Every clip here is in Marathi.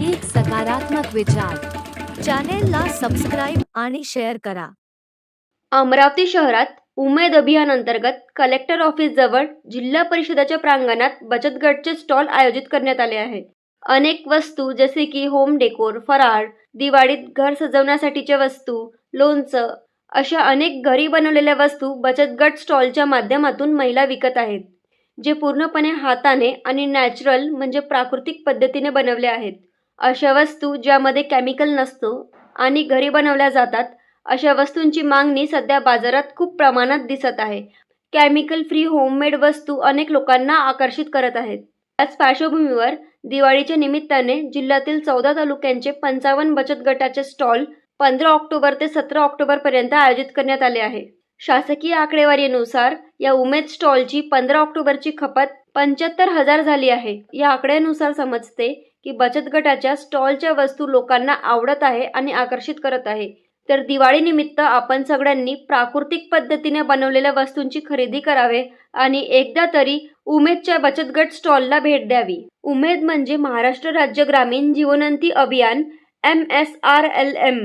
एक सकारात्मक विचार. चॅनेलला सबस्क्राईब आणि शेअर करा. अमरावती शहरात उमेद अभियान अंतर्गत कलेक्टर ऑफिस जवळ जिल्हा परिषदेच्या प्रांगणात बचत गटचे स्टॉल आयोजित करण्यात आले आहे अनेक वस्तू जसे की होम डेकोर फराळ दिवाळीत घर सजवण्यासाठीच्या वस्तू लोणचं अशा अनेक घरी बनवलेल्या वस्तू बचत गट स्टॉलच्या माध्यमातून महिला विकत आहेत जे पूर्णपणे हाताने आणि नॅचरल म्हणजे प्राकृतिक पद्धतीने बनवले आहेत. अशा वस्तू ज्यामध्ये केमिकल नसतो आणि घरी बनवल्या जातात अशा वस्तूंची मागणी सध्या बाजारात खूप प्रमाणात दिसत आहे. केमिकल फ्री होममेड वस्तू अनेक लोकांना आकर्षित करत आहेत. त्याच पार्श्वभूमीवर दिवाळीच्या निमित्ताने जिल्ह्यातील चौदा तालुक्यांचे पंचावन्न बचत गटाचे स्टॉल पंधरा ऑक्टोबर ते सतरा ऑक्टोबरपर्यंत आयोजित करण्यात आले आहे. शासकीय आकडेवारीनुसार या उमेद स्टॉलची पंधरा ऑक्टोबरची खपत पंच्याहत्तर हजार झाली आहे. या आकड्यानुसार समजते की बचत गटाच्या स्टॉलच्या वस्तू लोकांना आवडत आहे आणि आकर्षित करत आहे. तर दिवाळीनिमित्त आपण सगळ्यांनी प्राकृतिक पद्धतीने बनवलेल्या वस्तूंची खरेदी करावे आणि एकदा तरी उमेदच्या बचत गट स्टॉलला भेट द्यावी. उमेद म्हणजे महाराष्ट्र राज्य ग्रामीण जीवनंती अभियान M S R L M.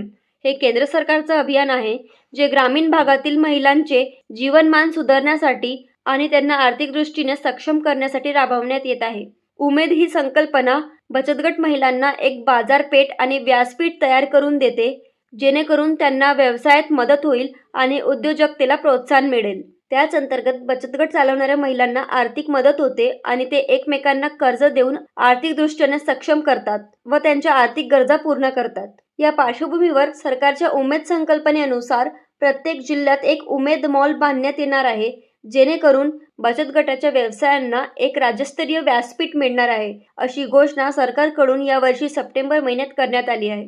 हे केंद्र सरकारचं अभियान आहे जे ग्रामीण भागातील महिलांचे जीवनमान सुधारण्यासाठी आणि त्यांना आर्थिक दृष्टीने सक्षम करण्यासाठी राबवण्यात येत आहे. उमेद ही संकल्पना बचतगट महिलांना एक बाजारपेठ आणि व्यासपीठ तयार करून देते जेणेकरून त्यांना व्यवसायात मदत होईल आणि उद्योजकतेला प्रोत्साहन मिळेल. त्याच अंतर्गत बचतगट चालवणाऱ्या महिलांना आर्थिक मदत होते आणि ते एकमेकांना कर्ज देऊन आर्थिक दृष्ट्याने सक्षम करतात व त्यांच्या आर्थिक गरजा पूर्ण करतात. या पार्श्वभूमीवर सरकारच्या उमेद संकल्पनेनुसार प्रत्येक जिल्ह्यात एक उमेद मॉल बांधण्यात येणार आहे जेणेकरून बचत गटाच्या व्यवसायांना एक राज्यस्तरीय व्यासपीठ मिळणार आहे अशी घोषणा सरकारकडून यावर्षी सप्टेंबर महिन्यात करण्यात आली आहे.